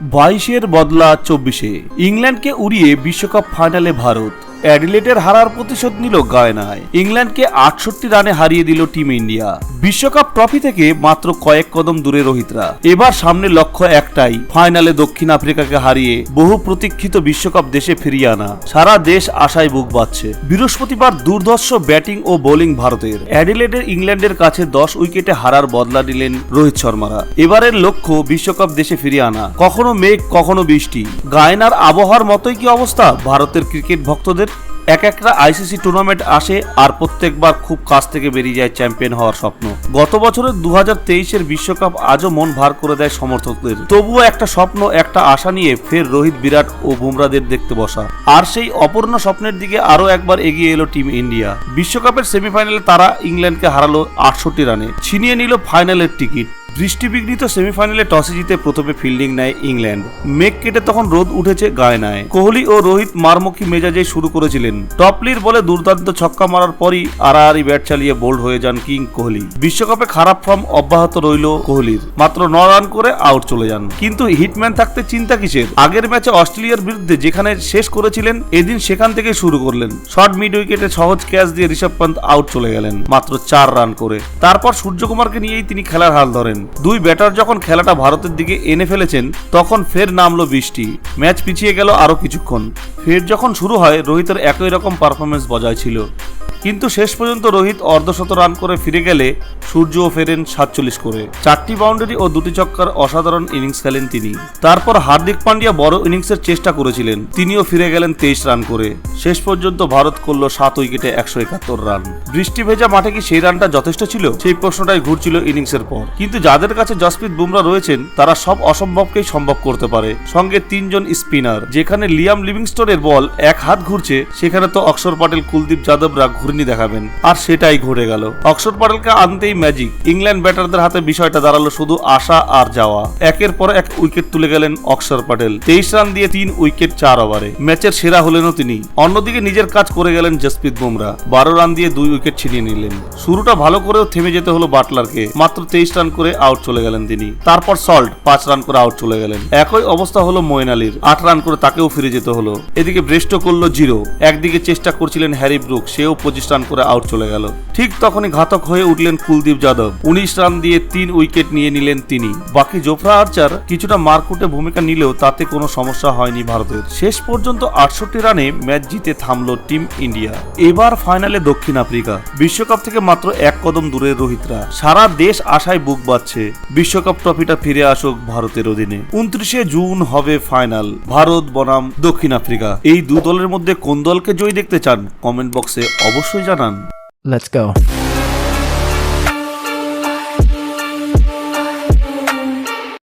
বাইশের বদলা চব্বিশে। ইংল্যান্ডকে উড়িয়ে বিশ্বকাপ ফাইনালে ভারত। অ্যাডিলেটের হারার প্রতিশোধ নিল গায়নায়। ইংল্যান্ডকে আটষট্টি রানে হারিয়ে দিল টিম ইন্ডিয়া। বিশ্বকাপ ট্রফি থেকে মাত্র কয়েক কদম দূরে রোহিতরা। এবার সামনে লক্ষ্য একটাই, ফাইনালে দক্ষিণ আফ্রিকাকে হারিয়ে বহু প্রতীক্ষিত বিশ্বকাপ দেশে ফিরিয়ে আনা। সারা দেশ আশায় বুক বাচ্ছে বৃহস্পতিবার দুর্ধর্ষ ব্যাটিং ও বোলিং ভারতের। অ্যাডিলেডের ইংল্যান্ডের কাছে দশ উইকেটে হারার বদলা নিলেন রোহিত শর্মারা। এবারের লক্ষ্য বিশ্বকাপ দেশে ফিরিয়ে আনা। কখনো মেঘ, কখনো বৃষ্টি। গায়নার আবহাওয়ার মতোই কি অবস্থা ভারতের ক্রিকেট ভক্তদের? এক একটা আইসিসি টুর্নামেন্ট আসে আর প্রত্যেকবার খুব কাছ থেকে বেরিয়ে যায় চ্যাম্পিয়ন হওয়ার স্বপ্ন। গত বছরের দু হাজার বিশ্বকাপ আজও মন ভার করে দেয় সমর্থকদের। তবুও একটা স্বপ্ন, একটা আশা নিয়ে ফের রোহিত, বিরাট ও বুমরাদের দেখতে বসা। আর সেই অপূর্ণ স্বপ্নের দিকে আরও একবার এগিয়ে এলো টিম ইন্ডিয়া। বিশ্বকাপের সেমিফাইনালে তারা ইংল্যান্ডকে হারালো আটষট্টি রানে। ছিনিয়ে নিল ফাইনালের টিকিট। বৃষ্টিবিঘ্নিত সেমিফাইনালে টসে জিতে প্রথমে ফিল্ডিং নেয় ইংল্যান্ড। মেঘ কেটে তখন রোদ উঠেছে গায়নায়। কোহলি ও রোহিত মারমুখী মেজাজে শুরু করেছিলেন। টপলির বলে দুর্দান্ত ছক্কা মারার পরই আড়াআড়ি ব্যাট চালিয়ে বোল্ড হয়ে যান কিং কোহলি। বিশ্বকাপে খারাপ ফর্ম অব্যাহত রইল কোহলির। মাত্র ন রান করে আউট চলে যান। কিন্তু হিটম্যান থাকতে চিন্তা কিসের? আগের ম্যাচে অস্ট্রেলিয়ার বিরুদ্ধে যেখানে শেষ করেছিলেন, এদিন সেখান থেকে শুরু করলেন। শর্ট মিড উইকেটে সহজ ক্যাচ দিয়ে ঋষভ পান্ত আউট চলে গেলেন, মাত্র চার রান করে। তারপর সূর্যকুমারকে নিয়েই তিনি খেলার হাল ধরেন। দুই ব্যাটার যখন খেলাটা ভারতের দিকে এনে ফেলেছেন, তখন ফের নামলো বৃষ্টি। ম্যাচ পিছিয়ে গেল আরও কিছুক্ষণ। ফের যখন শুরু হয়, রোহিতের একই রকম পারফরমেন্স বজায় ছিল। কিন্তু শেষ পর্যন্ত রোহিত অর্ধশত রান করে ফিরে গেলে সূর্যও ফেরেন সাতচল্লিশ করে। চারটি বাউন্ডারি ও দুটি চক্কার অসাধারণ ইনিংস খেলেন তিনি। তারপর হার্দিক পান্ডিয়া বড় ইনিংসের চেষ্টা করেছিলেন, তিনিও ফিরে গেলেন তেইশ রান করে। শেষ পর্যন্ত ভারত করল সাত উইকেটে একশো একাত্তর রান। বৃষ্টি ভেজা মাঠে কি সেই রানটা যথেষ্ট ছিল? সেই প্রশ্নটাই ঘুরছিল ইনিংসের পর। কিন্তু যাদের কাছে জসপ্রীত বুমরা রয়েছেন, তারা সব অসম্ভবকেই সম্ভব করতে পারে। সঙ্গে তিনজন স্পিনার, যেখানে লিয়াম লিভিংস্টোনের বল এক হাত ঘুরছে, সেখানে তো অক্ষর পাটেল, কুলদীপ যাদবরা ঘূর্ণি দেখাবেন। আর সেটাই ঘটে গেল। অক্ষর পাটেলকে আনতেই ম্যাজিক ইংল্যান্ড ব্যাটারদের হাতে বিষয়টা দাঁড়াল শুধু আশা আর যাওয়া। একের পর এক উইকেট তুলে গেলেন অক্ষর পাটেল। তেইশ রান দিয়ে তিন উইকেট চার ওভারে ম্যাচের সেরা হলেনও তিনি। অন্যদিকে নিজের কাজ করে গেলেন জসপ্রীত বুমরা। বারো রান দিয়ে দুই উইকেট ছিনিয়ে নিলেন। শুরুটা ভালো করেও থেমে যেতে হলো বাটলারকে। মাত্র তেইশ রান করে আউট চলে গেলেন তিনি। তারপর সল্ট পাঁচ রান করে আউট চলে গেলেন। একই অবস্থা হলো মোয়েন আলীর। আট রান করে তাকেও ফিরে যেতে হলো। এদিকে ব্রেস্টো করল জিরো। একদিকে চেষ্টা করছিলেন হ্যারি ব্রুক। সেও পঁচিশ রান করে আউট চলে গেল। ঠিক তখনই ঘাতক হয়ে উঠলেন কুলদীপ যাদব। উনিশ রান দিয়ে তিন উইকেট নিয়ে নিলেন তিনি। বাকি জোফরা আর্চার কিছুটা মারকুটে ভূমিকা নিলেও তাতে কোনো সমস্যা হয়নি ভারতের। শেষ পর্যন্ত আটষট্টি রানে ম্যাচ জিতে থামলো টিম ইন্ডিয়া এবার ফাইনালে দক্ষিণ আফ্রিকা। বিশ্বকাপ থেকে মাত্র এক কদম দূরে রোহিতরা। সারা দেশ আশায় বুক বাচ্ছে বিশ্বকাপ ট্রফিটা ফিরে আসুক ভারতের অধীনে। উনত্রিশে জুন হবে ফাইনাল ভারত, বনাম, দক্ষিণ আফ্রিকা। এই দু দলের মধ্যে কোন দলকে জয়ী দেখতে চান? কমেন্ট বক্সে অবশ্যই জানান Let's go.